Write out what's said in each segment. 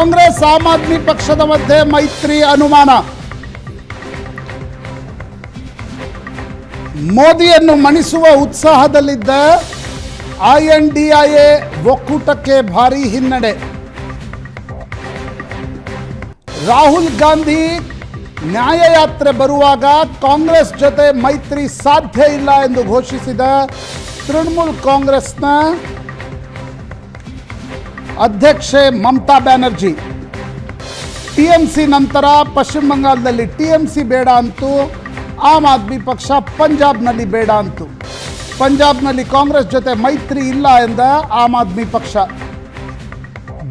ಕಾಂಗ್ರೆಸ್ ಆಮ್ ಆದ್ಮಿ ಪಕ್ಷದ ಮಧ್ಯೆ ಮೈತ್ರಿ ಅನುಮಾನ. ಮೋದಿಯನ್ನು ಮಣಿಸುವ ಉತ್ಸಾಹದಲ್ಲಿದ್ದ ಐ ಎನ್ ಡಿ ಒಕ್ಕೂಟಕ್ಕೆ ಭಾರಿ ಹಿನ್ನಡೆ. ರಾಹುಲ್ ಗಾಂಧಿ ನ್ಯಾಯಯಾತ್ರೆ ಬರುವಾಗ ಕಾಂಗ್ರೆಸ್ ಜೊತೆ ಮೈತ್ರಿ ಸಾಧ್ಯ ಇಲ್ಲ ಎಂದು ಘೋಷಿಸಿದ ತೃಣಮೂಲ್ ಕಾಂಗ್ರೆಸ್ನ ಅಧ್ಯಕ್ಷೆ ಮಮತಾ ಬ್ಯಾನರ್ಜಿ. ಟಿಎಂಸಿ ನಂತರ ಪಶ್ಚಿಮ ಬಂಗಾಳದಲ್ಲಿ ಟಿಎಂಸಿ ಬೇಡ ಅಂತೂ, ಆಮ್ ಆದ್ಮಿ ಪಕ್ಷ ಪಂಜಾಬ್ನಲ್ಲಿ ಬೇಡ ಅಂತು. ಪಂಜಾಬ್ನಲ್ಲಿ ಕಾಂಗ್ರೆಸ್ ಜೊತೆ ಮೈತ್ರಿ ಇಲ್ಲ ಎಂದ ಆಮ್ ಆದ್ಮಿ ಪಕ್ಷ.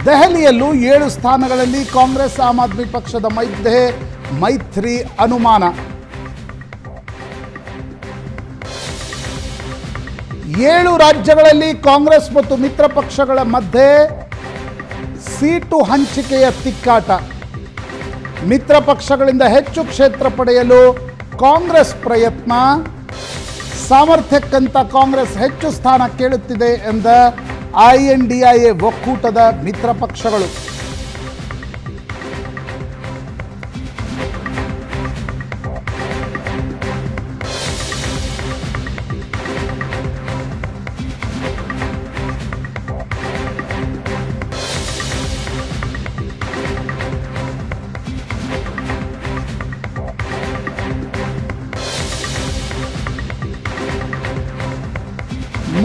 ದೆಹಲಿಯಲ್ಲೂ ಏಳು ಸ್ಥಾನಗಳಲ್ಲಿ ಕಾಂಗ್ರೆಸ್ ಆಮ್ ಆದ್ಮಿ ಪಕ್ಷದ ಮಧ್ಯೆ ಮೈತ್ರಿ ಅನುಮಾನ. ಏಳು ರಾಜ್ಯಗಳಲ್ಲಿ ಕಾಂಗ್ರೆಸ್ ಮತ್ತು ಮಿತ್ರ ಪಕ್ಷಗಳ ಮಧ್ಯೆ ಸೀಟು ಹಂಚಿಕೆಯ ತಿಕ್ಕಾಟ. ಮಿತ್ರ ಪಕ್ಷಗಳಿಂದ ಹೆಚ್ಚು ಕ್ಷೇತ್ರ ಪಡೆಯಲು ಕಾಂಗ್ರೆಸ್ ಪ್ರಯತ್ನ. ಸಾಮರ್ಥ್ಯಕ್ಕಂತ ಕಾಂಗ್ರೆಸ್ ಹೆಚ್ಚು ಸ್ಥಾನ ಕೇಳುತ್ತಿದೆ ಎಂದ I N D I A ಒಕ್ಕೂಟದ ಮಿತ್ರ ಪಕ್ಷಗಳು.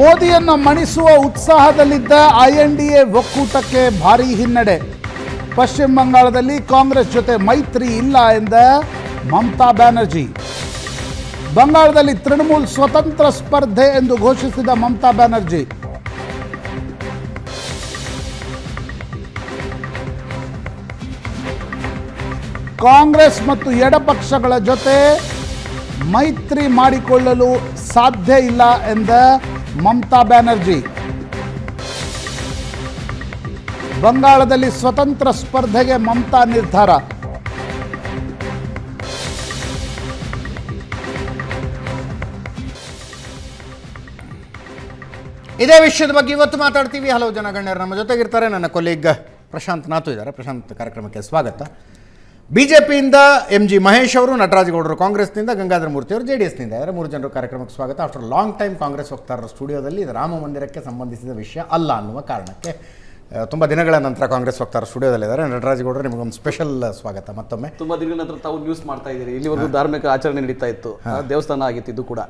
ಮೋದಿಯನ್ನು ಮಣಿಸುವ ಉತ್ಸಾಹದಲ್ಲಿದ್ದ ಐ ಎನ್ ಡಿ ಎ ಒಕ್ಕೂಟಕ್ಕೆ ಭಾರೀ ಹಿನ್ನಡೆ. ಪಶ್ಚಿಮ ಬಂಗಾಳದಲ್ಲಿ ಕಾಂಗ್ರೆಸ್ ಜೊತೆ ಮೈತ್ರಿ ಇಲ್ಲ ಎಂದ ಮಮತಾ ಬ್ಯಾನರ್ಜಿ. ಬಂಗಾಳದಲ್ಲಿ ತೃಣಮೂಲ್ ಸ್ವತಂತ್ರ ಸ್ಪರ್ಧೆ ಎಂದು ಘೋಷಿಸಿದ ಮಮತಾ ಬ್ಯಾನರ್ಜಿ. ಕಾಂಗ್ರೆಸ್ ಮತ್ತು ಎಡಪಕ್ಷಗಳ ಜೊತೆ ಮೈತ್ರಿ ಮಾಡಿಕೊಳ್ಳಲು ಸಾಧ್ಯ ಇಲ್ಲ ಎಂದ ಮಮತಾ ಬ್ಯಾನರ್ಜಿ. ಬಂಗಾಳದಲ್ಲಿ ಸ್ವತಂತ್ರ ಸ್ಪರ್ಧೆಗೆ ಮಮತಾ ನಿರ್ಧಾರ. ಇದೇ ವಿಷಯದ ಬಗ್ಗೆ ಇವತ್ತು ಮಾತಾಡ್ತೀವಿ. ಹಲವು ಜನ ಗಣ್ಯರು ನಮ್ಮ ಜೊತೆಗಿರ್ತಾರೆ. ನನ್ನ ಕೊಲೀಗ್ ಪ್ರಶಾಂತ್ ನಾಥು ಇದ್ದಾರೆ. ಪ್ರಶಾಂತ್ ಕಾರ್ಯಕ್ರಮಕ್ಕೆ ಸ್ವಾಗತ. ಬಿ ಜೆ ಪಿಯಿಂದ ಎಂ ಜಿ ಮಹೇಶ್ ಅವರು ನಟರಾಜಗೌಡರು ಕಾಂಗ್ರೆಸ್ನಿಂದ ಗಂಗಾಧರ ಮೂರ್ತಿ ಅವರು ಜೆ ಡಿ ಎಸ್ನಿಂದ ಯಾರು ಮೂರು ಜನರು ಕಾರ್ಯಕ್ರಮಕ್ಕೆ ಸ್ವಾಗತ. ಆಫ್ಟರ್ ಲಾಂಗ್ ಟೈಮ್ ಕಾಂಗ್ರೆಸ್ ವಕ್ತಾರರ ಸ್ಟುಡಿಯೋದಲ್ಲಿ ಇದು ರಾಮ ಮಂದಿರಕ್ಕೆ ಸಂಬಂಧಿಸಿದ ವಿಷಯ ಅಲ್ಲ ಅನ್ನುವ ಕಾರಣಕ್ಕೆ ತುಂಬ ದಿನಗಳ ನಂತರ ಕಾಂಗ್ರೆಸ್ ವಕ್ತಾರ ಸ್ಟುಡಿಯೋದಲ್ಲಿದ್ದಾರೆ. ನಟರಾಜಗೌಡರು ನಿಮಗೊಂದು ಸ್ಪೆಷಲ್ ಸ್ವಾಗತ. ಮತ್ತೊಮ್ಮೆ. ತುಂಬ ದಿನಗಳ ನಂತರ ತಾವು ನ್ಯೂಸ್ ಮಾಡ್ತಾ ಇದ್ದೀರಿ. ಇಲ್ಲಿವರೆಗೂ ಧಾರ್ಮಿಕ ಆಚರಣೆ ನಡೀತಾ ಇತ್ತು. ದೇವಸ್ಥಾನ ಆಗಿತ್ತು ಇದು ಕೂಡ?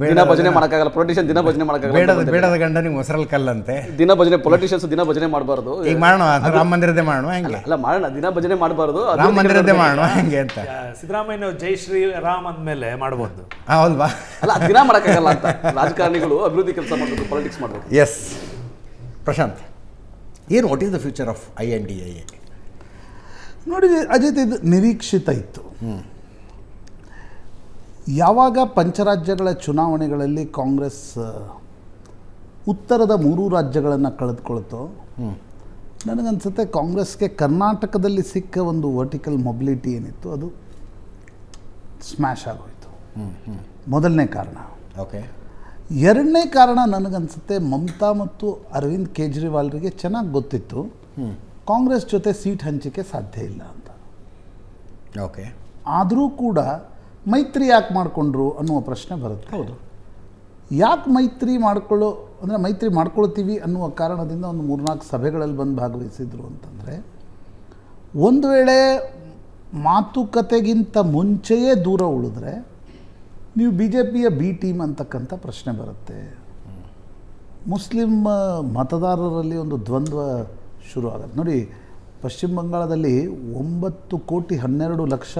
ದಿನ ಭಜನೆ ಮಾಡೋಕ್ಕಾಗಲ್ಲ ಪೊಲಿಟಿಷಿಯನ್ ದಿನ ಭಜನೆ ಮಾಡಕ್ಕಾಗಲ್ಲ ಬೇಡದ ಗಂಡ ನೀವು ಮೊಸರಲ್ಲಿ ಕಲ್ಲಂತೆ. ದಿನ ಭಜನೆ ಪೊಲಿಟಿಷಿಯನ್ಸ್ ದಿನ ಭಜನೆ ಮಾಡಬಾರ್ದು. ಈಗ ಮಾಡೋಣ ಅದು ರಾಮ ಮಂದಿರದೇ ಮಾಡೋಣ ಹೆಂಗೆ? ಅಲ್ಲ ಮಾಡೋಣ ದಿನ ಭಜನೆ ಮಾಡಬಾರ್ದು ರಾಮ ಮಂದಿರದೇ ಮಾಡೋಣ ಹೆಂಗೆ ಅಂತ? ಸಿದ್ದರಾಮಯ್ಯ ಜೈ ಶ್ರೀ ರಾಮ್ ಅಂದಮೇಲೆ ಮಾಡ್ಬೋದು. ಹೌಲ್ವಾ ಅಲ್ಲ ದಿನ ಮಾಡೋಕ್ಕಾಗಲ್ಲ ಅಂತ. ರಾಜಕಾರಣಿಗಳು ಅಭಿವೃದ್ಧಿ ಕೆಲಸ ಮಾಡಬೇಕು ಪೊಲಿಟಿಕ್ಸ್ ಮಾಡಬೇಕು. ಎಸ್ ಪ್ರಶಾಂತ್ ಏನು what is the future of I N D I A ನೋಡಿ ಅಜಿತ್ ಇದು ನಿರೀಕ್ಷಿತ ಇತ್ತು. ಯಾವಾಗ ಪಂಚರಾಜ್ಯಗಳ ಚುನಾವಣೆಗಳಲ್ಲಿ ಕಾಂಗ್ರೆಸ್ ಉತ್ತರದ ಮೂರು ರಾಜ್ಯಗಳನ್ನು ಕಳೆದುಕೊಳ್ತೋ? ನನಗನ್ಸುತ್ತೆ ಕಾಂಗ್ರೆಸ್ಗೆ ಕರ್ನಾಟಕದಲ್ಲಿ ಸಿಕ್ಕ ಒಂದು ವರ್ಟಿಕಲ್ ಮೊಬಿಲಿಟಿ ಏನಿತ್ತು ಅದು ಸ್ಮ್ಯಾಶ್ ಆಗೋಯ್ತು. ಮೊದಲನೇ ಕಾರಣ. ಓಕೆ. ಎರಡನೇ ಕಾರಣ ನನಗನ್ಸುತ್ತೆ ಮಮತಾ ಮತ್ತು ಅರವಿಂದ್ ಕೇಜ್ರಿವಾಲ್ರಿಗೆ ಚೆನ್ನಾಗಿ ಗೊತ್ತಿತ್ತು. ಕಾಂಗ್ರೆಸ್ ಜೊತೆ ಸೀಟ್ ಹಂಚಿಕೆ ಸಾಧ್ಯ ಇಲ್ಲ ಅಂತ. ಓಕೆ. ಆದರೂ ಕೂಡ ಮೈತ್ರಿ ಯಾಕೆ ಮಾಡಿಕೊಂಡ್ರು ಅನ್ನುವ ಪ್ರಶ್ನೆ ಬರುತ್ತೆ. ಹೌದು. ಯಾಕೆ ಮೈತ್ರಿ ಮಾಡ್ಕೊಳ್ಳೋ ಅಂದರೆ ಮೈತ್ರಿ ಮಾಡ್ಕೊಳ್ತೀವಿ ಅನ್ನುವ ಕಾರಣದಿಂದ ಒಂದು ಮೂರ್ನಾಲ್ಕು ಸಭೆಗಳಲ್ಲಿ ಬಂದು ಭಾಗವಹಿಸಿದ್ರು ಅಂತಂದರೆ ಒಂದು ವೇಳೆ ಮಾತುಕತೆಗಿಂತ ಮುಂಚೆಯೇ ದೂರ ಉಳಿದ್ರೆ ನೀವು ಬಿ ಜೆ ಪಿಯ ಬಿ ಟೀಮ್ ಅಂತಕ್ಕಂಥ ಪ್ರಶ್ನೆ ಬರುತ್ತೆ. ಮುಸ್ಲಿಂ ಮತದಾರರಲ್ಲಿ ಒಂದು ದ್ವಂದ್ವ ಶುರು ಆಗುತ್ತೆ ನೋಡಿ ಪಶ್ಚಿಮ ಬಂಗಾಳದಲ್ಲಿ ಒಂಬತ್ತು ಕೋಟಿ ಹನ್ನೆರಡು ಲಕ್ಷ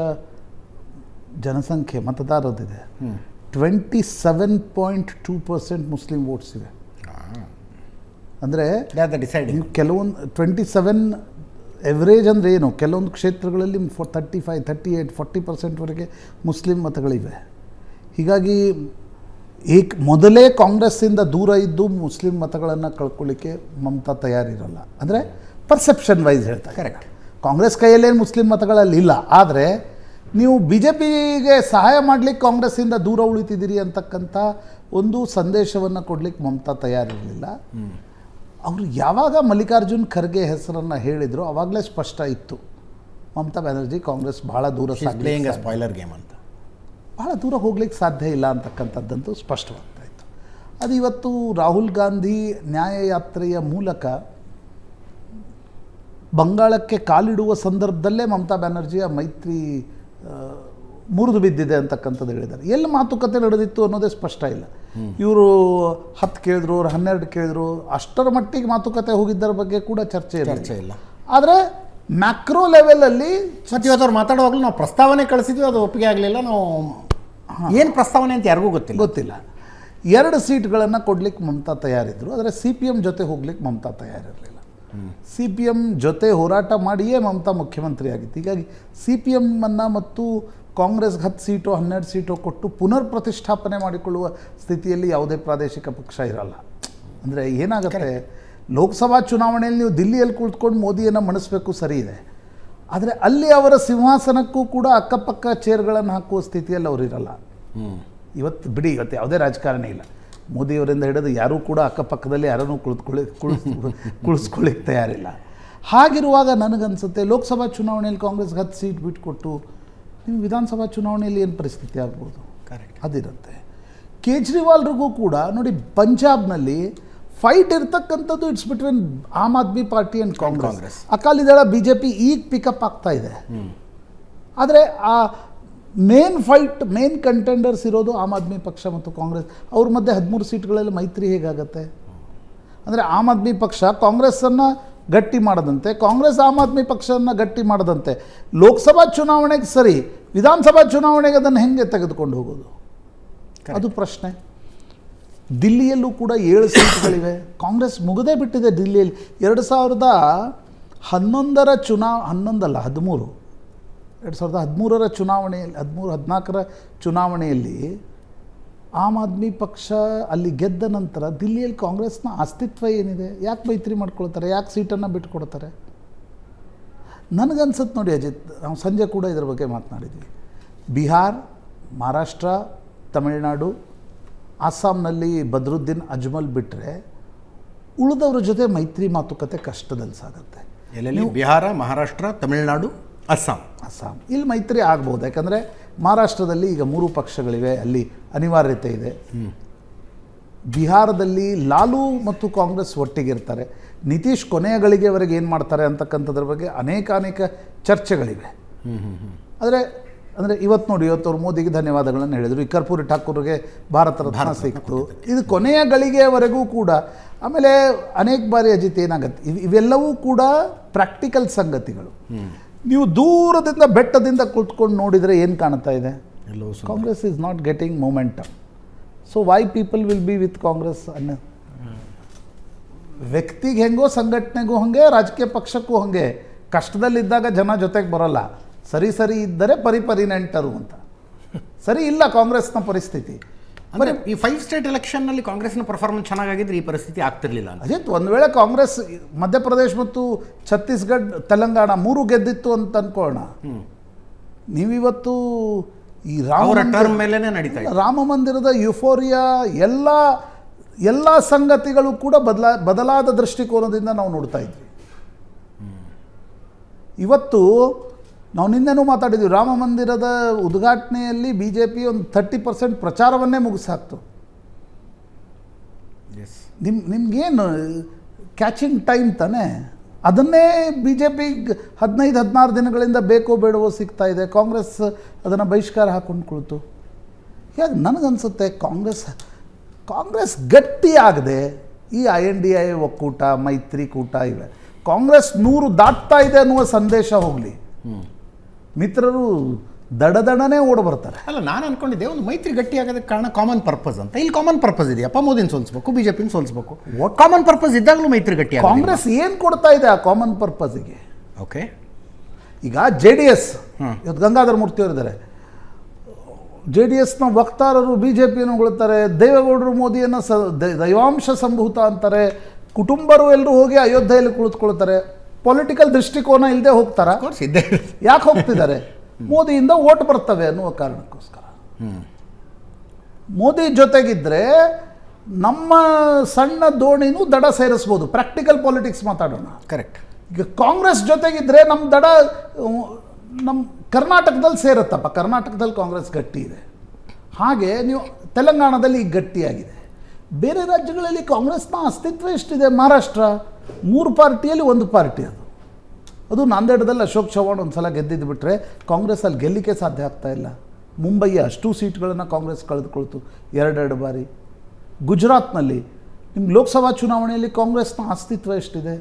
ಜನಸಂಖ್ಯೆ ಮತದಾರರಿದೆ twenty seven point two percent Muslim votes ಇವೆ. ಅಂದರೆ ನೀವು ಕೆಲವೊಂದು ಟ್ವೆಂಟಿ ಸೆವೆನ್ ಎವ್ರೇಜ್ ಅಂದರೆ ಏನು? ಕೆಲವೊಂದು ಕ್ಷೇತ್ರಗಳಲ್ಲಿ four thirty five thirty eight forty ಪರ್ಸೆಂಟ್ವರೆಗೆ Muslim ಮತಗಳಿವೆ. ಹೀಗಾಗಿ ಏಕ್ ಮೊದಲೇ ಕಾಂಗ್ರೆಸ್ಸಿಂದ ದೂರ ಇದ್ದು ಮುಸ್ಲಿಂ ಮತಗಳನ್ನು ಕಳ್ಕೊಳ್ಳಿಕ್ಕೆ ಮಮತಾ ತಯಾರಿರಲ್ಲ. ಅಂದರೆ ಪರ್ಸೆಪ್ಷನ್ ವೈಸ್ ಹೇಳ್ತಾರೆ ಕರೆಕ್ಟ್ ಕಾಂಗ್ರೆಸ್ ಕೈಯಲ್ಲೇನು ಮುಸ್ಲಿಂ ಮತಗಳಲ್ಲಿ ಇಲ್ಲ ಆದರೆ ನೀವು ಬಿ ಜೆ ಪಿಗೆ ಸಹಾಯ ಮಾಡಲಿಕ್ಕೆ ಕಾಂಗ್ರೆಸ್ಸಿಂದ ದೂರ ಉಳಿತಿದ್ದೀರಿ ಅಂತಕ್ಕಂಥ ಒಂದು ಸಂದೇಶವನ್ನು ಕೊಡಲಿಕ್ಕೆ ಮಮತಾ ತಯಾರಿರಲಿಲ್ಲ. ಅವರು ಯಾವಾಗ ಮಲ್ಲಿಕಾರ್ಜುನ್ ಖರ್ಗೆ ಹೆಸರನ್ನು ಹೇಳಿದ್ರು ಆವಾಗಲೇ ಸ್ಪಷ್ಟ ಇತ್ತು. ಮಮತಾ ಬ್ಯಾನರ್ಜಿ ಕಾಂಗ್ರೆಸ್ ಬಹಳ ದೂರ ಸ್ಪಾಯ್ಲರ್ ಗೇಮ್ ಅಂತ. ಭಾಳ ದೂರ ಹೋಗ್ಲಿಕ್ಕೆ ಸಾಧ್ಯ ಇಲ್ಲ ಅಂತಕ್ಕಂಥದ್ದಂತೂ ಸ್ಪಷ್ಟವಾಗ್ತಾ ಇತ್ತು. ಅದು ಇವತ್ತು ರಾಹುಲ್ ಗಾಂಧಿ ನ್ಯಾಯಯಾತ್ರೆಯ ಮೂಲಕ ಬಂಗಾಳಕ್ಕೆ ಕಾಲಿಡುವ ಸಂದರ್ಭದಲ್ಲೇ ಮಮತಾ ಬ್ಯಾನರ್ಜಿಯ ಮೈತ್ರಿ ಮುರಿದು ಬಿದ್ದಿದೆ ಅಂತಕ್ಕಂಥದ್ದು ಹೇಳಿದ್ದಾರೆ. ಎಲ್ಲಿ ಮಾತುಕತೆ ನಡೆದಿತ್ತು ಅನ್ನೋದೇ ಸ್ಪಷ್ಟ ಇಲ್ಲ. ಇವರು ಹತ್ತು ಕೇಳಿದ್ರು ಅವ್ರು ಹನ್ನೆರಡು ಕೇಳಿದ್ರು ಅಷ್ಟರ ಮಟ್ಟಿಗೆ ಮಾತುಕತೆ ಹೋಗಿದ್ದರ ಬಗ್ಗೆ ಕೂಡ ಚರ್ಚೆ ಚರ್ಚೆ ಇಲ್ಲ. ಆದರೆ ಮ್ಯಾಕ್ರೋ ಲೆವೆಲಲ್ಲಿ ಸಚಿವರು ಅವ್ರು ಮಾತಾಡುವಾಗಲೂ ನಾವು ಪ್ರಸ್ತಾವನೆ ಕಳಿಸಿದ್ವಿ ಅದು ಒಪ್ಪಿಗೆ ಆಗಲಿಲ್ಲ ನಾವು ಏನು ಪ್ರಸ್ತಾವನೆ ಅಂತ ಯಾರಿಗೂ ಗೊತ್ತಿಲ್ಲ. ಗೊತ್ತಿಲ್ಲ. ಎರಡು ಸೀಟ್ಗಳನ್ನು ಕೊಡ್ಲಿಕ್ಕೆ ಮಮತಾ ತಯಾರಿದ್ರು ಆದರೆ ಸಿ ಪಿ ಎಂ ಜೊತೆ ಹೋಗ್ಲಿಕ್ಕೆ ಮಮತಾ ತಯಾರಿರಲಿಲ್ಲ. ಸಿ ಪಿ ಎಂ ಜೊತೆ ಹೋರಾಟ ಮಾಡಿಯೇ ಮಮತಾ ಮುಖ್ಯಮಂತ್ರಿ ಆಗಿತ್ತು. ಹೀಗಾಗಿ ಸಿ ಪಿ ಎಮ್ಮನ್ನು ಮತ್ತು ಕಾಂಗ್ರೆಸ್ಗೆ ಹತ್ತು ಸೀಟು ಹನ್ನೆರಡು ಸೀಟು ಕೊಟ್ಟು ಪುನರ್ ಪ್ರತಿಷ್ಠಾಪನೆ ಮಾಡಿಕೊಳ್ಳುವ ಸ್ಥಿತಿಯಲ್ಲಿ ಯಾವುದೇ ಪ್ರಾದೇಶಿಕ ಪಕ್ಷ ಇರಲ್ಲ. ಅಂದರೆ ಏನಾಗುತ್ತೆ? ಲೋಕಸಭಾ ಚುನಾವಣೆಯಲ್ಲಿ ನೀವು ದಿಲ್ಲಿಯಲ್ಲಿ ಕುಳಿತುಕೊಂಡು ಮೋದಿಯನ್ನು ಮಣಿಸ್ಬೇಕು ಸರಿ ಇದೆ. ಆದರೆ ಅಲ್ಲಿ ಅವರ ಸಿಂಹಾಸನಕ್ಕೂ ಕೂಡ ಅಕ್ಕಪಕ್ಕ ಚೇರ್ಗಳನ್ನು ಹಾಕುವ ಸ್ಥಿತಿಯಲ್ಲಿ ಅವರು ಇರಲ್ಲ. ಇವತ್ತು ಬಿಡಿ ಇವತ್ತು ಯಾವುದೇ ರಾಜಕಾರಣ ಇಲ್ಲ. ಮೋದಿಯವರಿಂದ ಹಿಡಿದು ಯಾರೂ ಕೂಡ ಅಕ್ಕಪಕ್ಕದಲ್ಲಿ ಯಾರನ್ನೂ ಕುಳಿತುಕೊಳ್ಳಿ ಕುಳಿಸ್ ಕುಳಿಸ್ಕೊಳ್ಳಿಕ್ಕೆ ತಯಾರಿಲ್ಲ. ಹಾಗಿರುವಾಗ ನನಗನ್ಸುತ್ತೆ ಲೋಕಸಭಾ ಚುನಾವಣೆಯಲ್ಲಿ ಕಾಂಗ್ರೆಸ್ಗೆ ಹತ್ತು ಸೀಟ್ ಬಿಟ್ಕೊಟ್ಟು ನಿಮ್ಮ ವಿಧಾನಸಭಾ ಚುನಾವಣೆಯಲ್ಲಿ ಏನು ಪರಿಸ್ಥಿತಿ ಆಗ್ಬೋದು? ಕರೆಕ್ಟ್ ಅದಿರುತ್ತೆ. ಕೇಜ್ರಿವಾಲ್ರಿಗೂ ಕೂಡ ನೋಡಿ ಪಂಜಾಬ್ನಲ್ಲಿ ಫೈಟ್ ಇರ್ತಕ್ಕಂಥದ್ದು it's between Aam Aadmi party and Congress. Congress. Akali Dal B J P ಈಗ ಪಿಕಪ್ ಆಗ್ತಾ ಇದೆ. ಆದರೆ ಆ ಮೇನ್ ಫೈಟ್ ಮೇನ್ ಕಂಟೆಂಡರ್ಸ್ ಇರೋದು ಆಮ್ ಆದ್ಮಿ ಪಕ್ಷ ಮತ್ತು ಕಾಂಗ್ರೆಸ್. ಅವ್ರ ಮಧ್ಯೆ ಹದಿಮೂರು ಸೀಟ್ಗಳಲ್ಲಿ ಮೈತ್ರಿ ಹೇಗಾಗತ್ತೆ? ಅಂದರೆ ಆಮ್ ಆದ್ಮಿ ಪಕ್ಷ ಕಾಂಗ್ರೆಸ್ಸನ್ನು ಗಟ್ಟಿ ಮಾಡದಂತೆ ಕಾಂಗ್ರೆಸ್ ಆಮ್ ಆದ್ಮಿ ಪಕ್ಷವನ್ನು ಗಟ್ಟಿ ಮಾಡದಂತೆ. ಲೋಕಸಭಾ ಚುನಾವಣೆಗೆ ಸರಿ ವಿಧಾನಸಭಾ ಚುನಾವಣೆಗೆ ಅದನ್ನು ಹೆಂಗೆ ತೆಗೆದುಕೊಂಡು ಹೋಗೋದು? ಅದು ಪ್ರಶ್ನೆ. ದಿಲ್ಲಿಯಲ್ಲೂ ಕೂಡ ಏಳು ಸೀಟ್ಗಳಿವೆ. ಕಾಂಗ್ರೆಸ್ ಮುಗದೇ ಬಿಟ್ಟಿದೆ ದಿಲ್ಲಿಯಲ್ಲಿ. ಎರಡು ಸಾವಿರದ ಹನ್ನೊಂದರ ಚುನಾವ್ ಹನ್ನೊಂದಲ್ಲ ಹದಿಮೂರು. ಎರಡು ಸಾವಿರದ ಹದಿಮೂರರ ಚುನಾವಣೆಯಲ್ಲಿ ಹದಿಮೂರು ಹದಿನಾಲ್ಕರ ಚುನಾವಣೆಯಲ್ಲಿ ಆಮ್ ಆದ್ಮಿ ಪಕ್ಷ ಅಲ್ಲಿ ಗೆದ್ದ ನಂತರ ದಿಲ್ಲಿಯಲ್ಲಿ ಕಾಂಗ್ರೆಸ್ನ ಅಸ್ತಿತ್ವ ಏನಿದೆ? ಯಾಕೆ ಮೈತ್ರಿ ಮಾಡ್ಕೊಳ್ತಾರೆ? ಯಾಕೆ ಸೀಟನ್ನು ಬಿಟ್ಕೊಡ್ತಾರೆ? ನನಗನ್ಸುತ್ತೆ ನೋಡಿ ಅಜಿತ್ ನಾವು ಸಂಜೆ ಕೂಡ ಇದರ ಬಗ್ಗೆ ಮಾತನಾಡಿದ್ವಿ. ಬಿಹಾರ್ ಮಹಾರಾಷ್ಟ್ರ ತಮಿಳುನಾಡು ಅಸ್ಸಾಂನಲ್ಲಿ ಬದ್ರುದ್ದೀನ್ ಅಜ್ಮಲ್ ಬಿಟ್ಟರೆ ಉಳಿದವ್ರ ಜೊತೆ ಮೈತ್ರಿ ಮಾತುಕತೆ ಕಷ್ಟದಲ್ಲಿ ಸಾಗುತ್ತೆ ಎಲ್ಲೆಲ್ಲಿ ಬಿಹಾರ ಮಹಾರಾಷ್ಟ್ರ ತಮಿಳುನಾಡು? ಅಸ್ಸಾಂ. ಅಸ್ಸಾಂ. ಇಲ್ಲಿ ಮೈತ್ರಿ ಆಗ್ಬೋದು. ಯಾಕಂದರೆ ಮಹಾರಾಷ್ಟ್ರದಲ್ಲಿ ಈಗ ಮೂರು ಪಕ್ಷಗಳಿವೆ. ಅಲ್ಲಿ ಅನಿವಾರ್ಯತೆ ಇದೆ. ಬಿಹಾರದಲ್ಲಿ ಲಾಲು ಮತ್ತು ಕಾಂಗ್ರೆಸ್ ಒಟ್ಟಿಗಿರ್ತಾರೆ. ನಿತೀಶ್ ಕೊನೆಯ ಗಳಿಗೆವರೆಗೆ ಏನು ಮಾಡ್ತಾರೆ ಅಂತಕ್ಕಂಥದ್ರ ಬಗ್ಗೆ ಅನೇಕ ಅನೇಕ ಚರ್ಚೆಗಳಿವೆ. ಆದರೆ ಅಂದರೆ ಇವತ್ತು ನೋಡಿ ಇವತ್ತು ಅವ್ರು ಮೋದಿಗೆ ಧನ್ಯವಾದಗಳನ್ನು ಹೇಳಿದರು. ಈ ಕರ್ಪೂರಿ ಠಾಕೂರ್ಗೆ ಭಾರತ ರತ್ನ ಸಿಕ್ತು. ಇದು ಕೊನೆಯ ಗಳಿಗೆಯವರೆಗೂ ಕೂಡ ಆಮೇಲೆ ಅನೇಕ ಬಾರಿ ಅಜಿತ್ ಏನಾಗತ್ತೆ? ಇವ್- ಇವೆಲ್ಲವೂ ಕೂಡ ಪ್ರಾಕ್ಟಿಕಲ್ ಸಂಗತಿಗಳು. ನೀವು ದೂರದಿಂದ ಬೆಟ್ಟದಿಂದ ಕುತ್ಕೊಂಡು ನೋಡಿದರೆ ಏನು ಕಾಣ್ತಾ ಇದೆ? Congress is not getting moment so why people will be with Congress ಅನ್ನೋ? ವ್ಯಕ್ತಿಗೆ ಹೆಂಗೋ ಸಂಘಟನೆಗೂ ಹಾಗೆ ರಾಜಕೀಯ ಪಕ್ಷಕ್ಕೂ ಹಾಗೆ. ಕಷ್ಟದಲ್ಲಿದ್ದಾಗ ಜನ ಜೊತೆಗೆ ಬರೋಲ್ಲ. ಸರಿ ಸರಿ ಇದ್ದರೆ ಪರಿಪರಿ ನೆಂಟರು ಅಂತ. ಸರಿ ಇಲ್ಲ ಕಾಂಗ್ರೆಸ್ನ ಪರಿಸ್ಥಿತಿ. ಅಂದರೆ ಈ ಫೈವ್ ಸ್ಟೇಟ್ ಎಲೆಕ್ಷನ್ನಲ್ಲಿ ಕಾಂಗ್ರೆಸ್ನ ಪರ್ಫಾರ್ಮೆನ್ಸ್ ಚೆನ್ನಾಗಿದ್ರೆ ಈ ಪರಿಸ್ಥಿತಿ ಆಗ್ತಿರ್ಲಿಲ್ಲ ಅಜಿತ್ ಒಂದು ವೇಳೆ ಕಾಂಗ್ರೆಸ್ ಮಧ್ಯಪ್ರದೇಶ ಮತ್ತು ಛತ್ತೀಸ್ಗಢ ತೆಲಂಗಾಣ ಮೂರು ಗೆದ್ದಿತ್ತು ಅಂತ ಅನ್ಕೊಳ್ಳೋಣ ನೀವಿವತ್ತು ಈ ರಾಮ ಮೇಲೇನೆ ನಡೀತಾ ರಾಮ ಮಂದಿರದ ಯುಫೋರಿಯಾ ಎಲ್ಲ ಎಲ್ಲ ಸಂಗತಿಗಳು ಕೂಡ ಬದಲಾ ಬದಲಾದ ದೃಷ್ಟಿಕೋನದಿಂದ ನಾವು ನೋಡ್ತಾ ಇದ್ವಿ. ಇವತ್ತು ನಾವು ನಿನ್ನೆನೂ ಮಾತಾಡಿದ್ವಿ ರಾಮ ಮಂದಿರದ ಉದ್ಘಾಟನೆಯಲ್ಲಿ ಬಿ ಜೆ ಪಿ ಒಂದು ಥರ್ಟಿ ಪರ್ಸೆಂಟ್ ಪ್ರಚಾರವನ್ನೇ ಮುಗಿಸಾಕ್ತು. ಎಸ್ ನಿಮ್ ನಿಮ್ಗೇನು ಕ್ಯಾಚಿಂಗ್ ಟೈಮ್ ತಾನೇ? ಅದನ್ನೇ ಬಿ ಜೆ ಪಿ ಹದಿನೈದು ಹದಿನಾರು ದಿನಗಳಿಂದ ಬೇಕೋ ಬೇಡವೋ ಸಿಗ್ತಾ ಇದೆ. ಕಾಂಗ್ರೆಸ್ ಅದನ್ನು ಬಹಿಷ್ಕಾರ ಹಾಕೊಂಡು ಕುಳಿತು. ಯಾಕೆ ನನಗನ್ಸುತ್ತೆ ಕಾಂಗ್ರೆಸ್ ಕಾಂಗ್ರೆಸ್ ಗಟ್ಟಿಯಾಗದೆ ಈ ಐ ಎನ್ ಡಿ ಐ ಒಕ್ಕೂಟ ಮೈತ್ರಿಕೂಟ ಇವೆ. ಕಾಂಗ್ರೆಸ್ ನೂರು ದಾಟ್ತಾ ಇದೆ ಅನ್ನುವ ಸಂದೇಶ ಹೋಗಲಿ. ಮಿತ್ರರು ದಡದಡನೆ ಓಡಿ ಬರ್ತಾರೆ. ಅಲ್ಲ ನಾನು ಅನ್ಕೊಂಡಿದ್ದೆ ಒಂದು ಮೈತ್ರಿ ಗಟ್ಟಿ ಆಗೋದಕ್ಕೆ ಕಾರಣ ಕಾಮನ್ ಪರ್ಪಸ್ ಅಂತ. ಇಲ್ಲಿ ಕಾಮನ್ ಪರ್ಪಸ್ ಇದೆಯಪ್ಪ ಮೋದಿನ ಸೋಲಿಸ್ಬೇಕು ಬಿಜೆಪಿನ ಸೋಲಿಸ್ಬೇಕು. ಕಾಮನ್ ಪರ್ಪಸ್ ಇದ್ದಾಗಲೂ ಮೈತ್ರಿ ಗಟ್ಟಿ ಕಾಂಗ್ರೆಸ್ ಏನು ಕೊಡ್ತಾ ಇದೆ ಆ ಕಾಮನ್ ಪರ್ಪಸ್ಗೆ ಓಕೆ ಈಗ ಜೆ ಡಿ ಎಸ್ ಇವತ್ತು ಗಂಗಾಧರ ಮೂರ್ತಿ ಅವರಿದ್ದಾರೆ. ಜೆ ಡಿ ಎಸ್ನ ವಕ್ತಾರರು ಬಿ ಜೆ ಪಿಯನ್ನು ಉಳ್ತಾರೆ ದೇವೇಗೌಡರು ಮೋದಿಯನ್ನು ಸ ದೈವಾಂಶ ಸಂಭೂತ ಅಂತಾರೆ ಕುಟುಂಬರು ಎಲ್ಲರೂ ಹೋಗಿ ಅಯೋಧ್ಯೆಯಲ್ಲಿ ಕುಳಿತುಕೊಳ್ತಾರೆ. ಪೊಲಿಟಿಕಲ್ ದೃಷ್ಟಿಕೋನ ಇಲ್ಲದೆ ಹೋಗ್ತಾರ? ಇದ್ದೇ ಯಾಕೆ ಹೋಗ್ತಿದ್ದಾರೆ? ಮೋದಿಯಿಂದ ಓಟ್ ಬರ್ತವೆ ಅನ್ನುವ ಕಾರಣಕ್ಕೋಸ್ಕರ. ಮೋದಿ ಜೊತೆಗಿದ್ರೆ ನಮ್ಮ ಸಣ್ಣ ದೋಣಿನೂ ದಡ ಸೇರಿಸ್ಬೋದು. ಪ್ರಾಕ್ಟಿಕಲ್ ಪಾಲಿಟಿಕ್ಸ್ ಮಾತಾಡೋಣ. ಕರೆಕ್ಟ್ ಈಗ ಕಾಂಗ್ರೆಸ್ ಜೊತೆಗಿದ್ರೆ ನಮ್ಮ ದಡ ನಮ್ಮ ಕರ್ನಾಟಕದಲ್ಲಿ ಸೇರುತ್ತಪ್ಪ. ಕರ್ನಾಟಕದಲ್ಲಿ ಕಾಂಗ್ರೆಸ್ ಗಟ್ಟಿ ಇದೆ. ಹಾಗೆ ನೀವು ತೆಲಂಗಾಣದಲ್ಲಿ ಈಗ ಗಟ್ಟಿಯಾಗಿದೆ. ಬೇರೆ ರಾಜ್ಯಗಳಲ್ಲಿ ಕಾಂಗ್ರೆಸ್ನ ಅಸ್ತಿತ್ವ ಎಷ್ಟಿದೆ? ಮಹಾರಾಷ್ಟ್ರ. ಮೂರು ಪಾರ್ಟಿಯಲ್ಲಿ ಒಂದು ಪಾರ್ಟಿ ಅದು. ಅದು ನಾಂದೇಡದಲ್ಲಿ ಅಶೋಕ್ ಚವ್ಹಾಣ್ ಒಂದು ಸಲ ಗೆದ್ದಿದ್ದು ಬಿಟ್ಟರೆ ಕಾಂಗ್ರೆಸ್ಸಲ್ಲಿ ಗೆಲ್ಲಿಕ್ಕೆ ಸಾಧ್ಯ ಆಗ್ತಾ ಇಲ್ಲ. ಮುಂಬೈಯ ಅಷ್ಟು ಸೀಟ್ಗಳನ್ನು ಕಾಂಗ್ರೆಸ್ ಕಳೆದುಕೊಳ್ತು ಎರಡೆರಡು ಬಾರಿ. ಗುಜರಾತ್ನಲ್ಲಿ ನಿಮ್ಮ ಲೋಕಸಭಾ ಚುನಾವಣೆಯಲ್ಲಿ ಕಾಂಗ್ರೆಸ್ನ ಅಸ್ತಿತ್ವ ಎಷ್ಟಿದೆ?